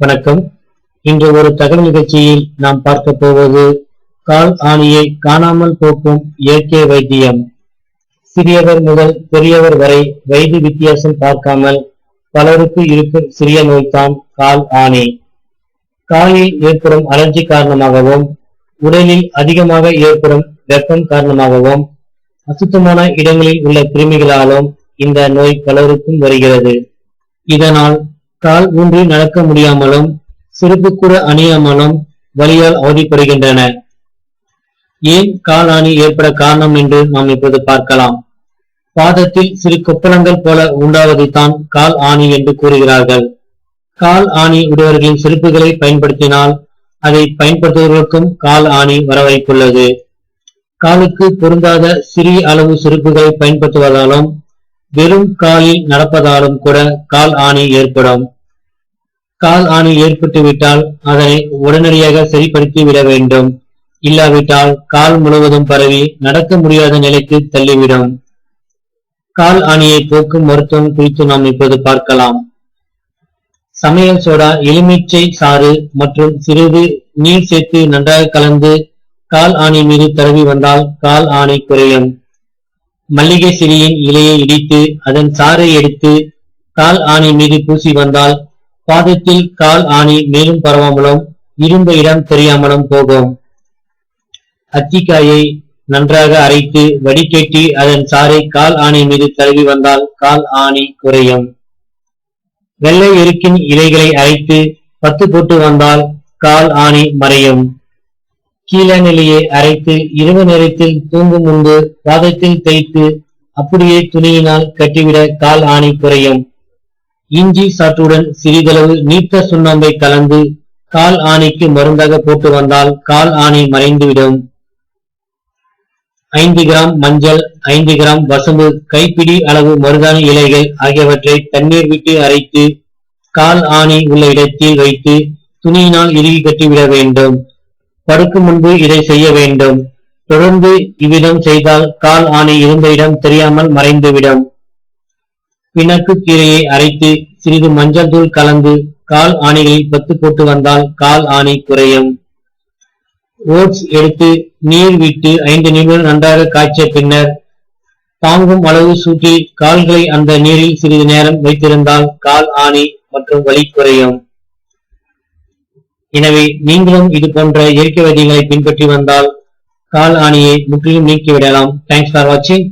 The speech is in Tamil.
வணக்கம். இன்று ஒரு தகவல் நிகழ்ச்சியில் நாம் பார்க்க போவது கால் ஆணியை காணாமல் போக்கும் இயற்கை வைத்தியம். சிறியவர் முதல் பெரியவர் வரை வயது வித்தியாசம் பார்க்காமல் பலருக்கு இருக்கும் சிறிய நோய்தான் கால் ஆணி. காலில் ஏற்படும் அலர்ஜி காரணமாகவும் உடலில் அதிகமாக ஏற்படும் வெப்பம் காரணமாகவும் அசுத்தமான இடங்களில் உள்ள கிருமிகளாலும் இந்த நோய் பலருக்கும் வருகிறது. இதனால் கால் ஊன்றி நடக்க முடியாமலும் செருப்பு கூட அணியாமலும் வலியால் அவதிப்படுகின்றன. ஏன் காலாணி ஏற்பட காரணம் என்று நாம் இப்போது பார்க்கலாம். பாதத்தில் சிறு கொப்பளங்கள் போல உண்டாவதைத்தான் கால் ஆணி என்று கூறுகிறார்கள். கால் ஆணி உடையவர்களின் செருப்புகளை பயன்படுத்தினால் அதை பயன்படுத்துவதற்கும் கால் ஆணி வர காலுக்கு பொருந்தாத சிறிய அளவு செருப்புகளை பயன்படுத்துவதாலும் வெறும் காலில் நடப்பதாலும் கூட கால் ஆணி ஏற்படும். கால் ஆணி ஏற்பட்டு விட்டால் அதனை உடனடியாக சரிப்படுத்தி விட வேண்டும். இல்லாவிட்டால் கால் முழுவதும் பரவி நடக்க முடியாத நிலைக்கு தள்ளிவிடும். கால் ஆணியை போக்கும் மருத்துவம் குறித்து நாம் இப்போது பார்க்கலாம். சமையல் சோடா எலுமிச்சை சாறு மற்றும் சிறிது நீர் சேர்த்து நன்றாக கலந்து கால் ஆணி மீது தரவி வந்தால் கால் ஆணி குறையும். மல்லிகை செடியின் இலையை இடித்து அதன் சாறை எடுத்து கால் ஆணி மீது பூசி வந்தால் பாதத்தில் கால் ஆணி மேலும் பரவாமலும் இரும்ப இடம் தெரியாமலும் போகும். அத்திக்காயை நன்றாக அரைத்து வடிகட்டி அதன் சாறை கால் ஆணி மீது தழுவி வந்தால் கால் ஆணி குறையும். வெள்ளை எருக்கின் இலைகளை அரைத்து பத்து போட்டு வந்தால் கால் ஆணி மறையும். கீழநிலையை அரைத்து இரவு நேரத்தில் தூங்கும் முன்பு பாதத்தில் தேய்த்து அப்படியே துணியினால் கட்டிவிட கால் ஆணி குறையும். இஞ்சி சாற்றுடன் சிறிதளவு நீத்த சுண்ணாம்பை கலந்து கால் ஆணிக்கு மருந்தாக போட்டு வந்தால் கால் ஆணி மறைந்துவிடும். ஐந்து கிராம் மஞ்சள் ஐந்து கிராம் வசம்பு கைப்பிடி அளவு மருதாணி இலைகள் ஆகியவற்றை தண்ணீர் விட்டு அரைத்து கால் ஆணி உள்ள இடத்தில் வைத்து துணியினால் இறுகி கட்டிவிட வேண்டும். படுக்கும் முன்பு இதை செய்ய வேண்டும். தொடர்ந்து இவ்விதம் செய்தால் கால் ஆணி இருந்த இடம் தெரியாமல் மறைந்துவிடும். பிணக்கு கீரையை அரைத்து சிறிது மஞ்சள் தூள் கலந்து கால் ஆணிகளில் பத்து போட்டு வந்தால் கால் ஆணி குறையும். ஓட்ஸ் எடுத்து நீர் விட்டு ஐந்து நிமிடம் நன்றாக காய்ச்சிய பின்னர் தாங்கும் அளவு சூட்டி கால்களை அந்த நீரில் சிறிது நேரம் வைத்திருந்தால் கால் ஆணி மற்றும் வலி குறையும். எனவே நீங்களும் இது போன்ற இயற்கை வைத்தியங்களை பின்பற்றி வந்தால் கால் ஆணியை முற்றிலும் நீக்கிவிடலாம். தேங்க்ஸ் ஃபார் வாட்சிங்